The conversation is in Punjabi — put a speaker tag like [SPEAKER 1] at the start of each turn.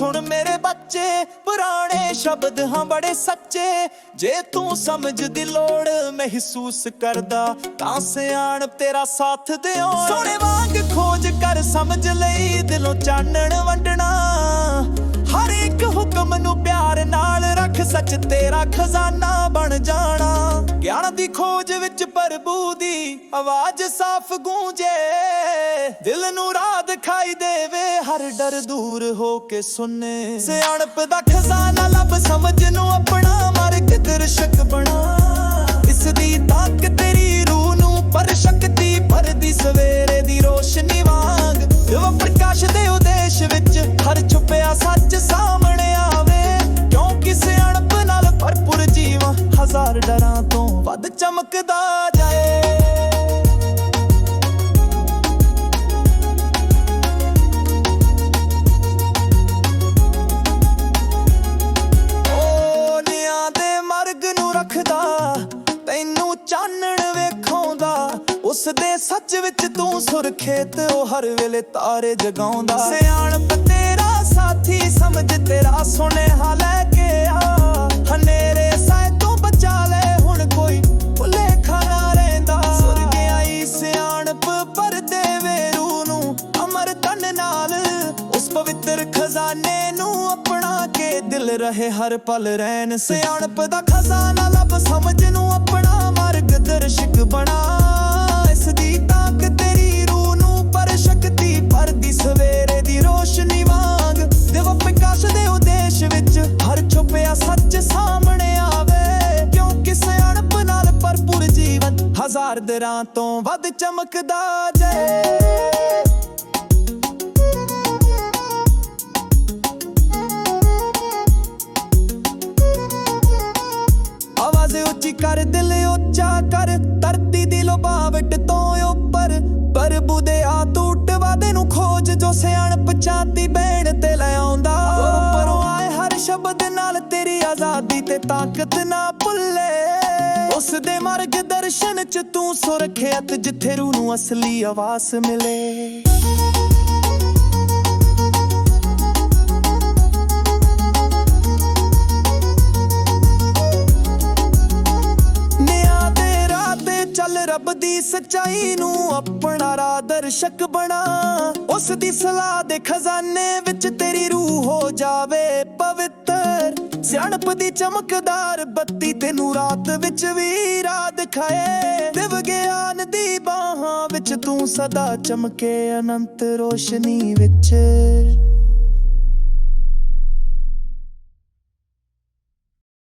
[SPEAKER 1] ਸੁਣ ਮੇਰੇ ਬੱਚੇ, ਪੁਰਾਣੇ ਸ਼ਬਦ ਹਾਂ ਬੜੇ ਸੱਚੇ। ਜੇ ਤੂੰ ਸਮਝ ਦੀ ਲੋੜ ਮਹਿਸੂਸ ਕਰਦਾ, ਤਾਂ ਸਿਆਣ ਤੇਰਾ ਸਾਥ ਦਿਓ। ਸੋਹਣੇ ਵਾਂਗ ਖੋਜ ਕਰ ਸਮਝ ਲਈ, ਦਿਲੋਂ ਚਾਨਣ ਵੰਡਣਾ। ਹਰ ਇੱਕ ਹੁਕਮ ਨੂੰ ਪਿਆਰ ਨਾਲ ਰੱਖ, ਸੱਚ ਤੇਰਾ ਖਜ਼ਾਨਾ ਬਣ ਜਾਣਾ। ਗਿਆਨ ਦੀ ਖੋਜ ਪ੍ਰਭੂ ਦੀ ਆਵਾਜ਼ ਸਾਫ਼ ਗੂੰਜੇ, ਦਿਲ ਨੂੰ ਰਾਹ ਦਿਖਾਈ ਦੇਵੇ, ਹਰ ਡਰ ਦੂਰ ਹੋ ਕੇ ਸੁਨੇ। ਸਿਆਣਪ ਦਾ ਖਜ਼ਾਨਾ ਲੱਭ ਸਮਝ ਨੂੰ ਆਪਣਾ ਮਾਰਗ ਦਰਸ਼ਕ ਬਣਾ। ਇਸ ਦੀ ਤਾਕ ਤੇਰੀ ਰੂਹ ਨੂੰ ਪਰ ਸ਼ਕਤੀ ਭਰਦੀ ਸਵੇਰੇ ਹਜ਼ਾਰ ਤੋਂ ਵੱਧ ਚਮਕਦਾ ਜਾਏ। ਓ ਦੇ ਮਰਗ ਨੂੰ ਰੱਖਦਾ, ਤੈਨੂੰ ਚਾਨਣ ਵੇਖਾਉਂਦਾ। ਉਸ ਦੇ ਸੱਚ ਵਿੱਚ ਤੂੰ ਸੁਰਖੇਤ, ਉਹ ਹਰ ਵੇਲੇ ਤਾਰੇ ਜਗਾਉਂਦਾ। ਸਿਆਣਪ ਤੇਰਾ ਸਾਥੀ ਸਮਝ, ਤੇਰਾ ਸੁਣੇ ਖਜ਼ਾਨੇ ਨੂੰ ਆਪਣਾ ਕੇ ਦਿਲ ਰਹੇ ਹਰ ਪਲ ਰਹਿਣ ਸਿਆਣਪ ਦਾ ਖਜ਼ਾਨਾ ਲੱਭ ਸਮਝ ਨੂੰ ਆਪਣਾ ਮਾਰਗ ਦਰਸ਼ਕ ਬਣਾ। ਇਸ ਦੀ ਤਾਕ ਤੇਰੀ ਰੂਹ ਨੂੰ ਪਰ ਸ਼ਕਤੀ ਭਰਦੀ ਸਵੇਰੇ ਦੀ ਰੋਸ਼ਨੀ ਵਾਂਗ। ਦਿਵ ਪ੍ਰਕਾਸ਼ ਦੇ ਉਦੇਸ਼ ਵਿੱਚ ਹਰ ਛੁਪਿਆ ਸੱਚ ਸਾਹਮਣੇ ਆਵੇ। ਕਿਉਂਕਿ ਸਿਆਣਪ ਨਾਲ ਭਰਪੂਰ ਜੀਵਨ ਹਜ਼ਾਰ ਦਰਾਂ ਤੋਂ ਵੱਧ ਚਮਕਦਾ ਜਾਏ ਕਰ ਦਿਲ ਉੱਚਾ ਕਰ, ਧਰਤੀ ਦੀ ਲੋਬਾਵਟ ਤੋਂ ਉੱਪਰ। ਪ੍ਰਭੂ ਦੇ ਆ ਟੂਟ ਵਾਦੇ ਨੂੰ ਖੋਜ, ਜੋ ਸਿਆਣਪ ਚਾਤੀ ਬੈਣ ਤੇ ਲੈ ਆਉਂਦਾ। ਉੱਪਰੋਂ ਆਏ ਹਰ ਸ਼ਬਦ ਨਾਲ ਤੇਰੀ ਆਜ਼ਾਦੀ ਤੇ ਤਾਕਤ ਨਾ ਭੁੱਲੇ। ਉਸ ਦੇ ਮਾਰਗ ਦਰਸ਼ਨ ਚ ਤੂੰ ਸੁਰਖਿਅਤ, ਜਿੱਥੇ ਰੂਹ ਨੂੰ ਅਸਲੀ ਆਵਾਜ਼ ਮਿਲੇ। ਸਚਾਈ ਨੂੰ ਆਪਣਾ ਰਾਹ ਦਰਸ਼ਕ ਬਣਾ। ਉਸ ਦੀ ਸਲਾਹ ਦੇ ਖਜ਼ਾਨੇ ਵਿੱਚ ਤੇਰੀ ਰੂਹ ਹੋ ਜਾਵੇ ਪਵਿੱਤਰ। ਸਿਆਣਪ ਦੀ ਚਮਕਦਾਰ ਬੱਤੀ ਤੈਨੂੰ ਰਾਤ ਵਿੱਚ ਵੀ ਰਾਹ ਦਿਖਾਏ। ਦਿਵ ਗਿਆਨ ਦੀ ਬਾਹਾਂ ਵਿੱਚ ਤੂੰ ਸਦਾ ਚਮਕੇ ਅਨੰਤ ਰੋਸ਼ਨੀ ਵਿੱਚ।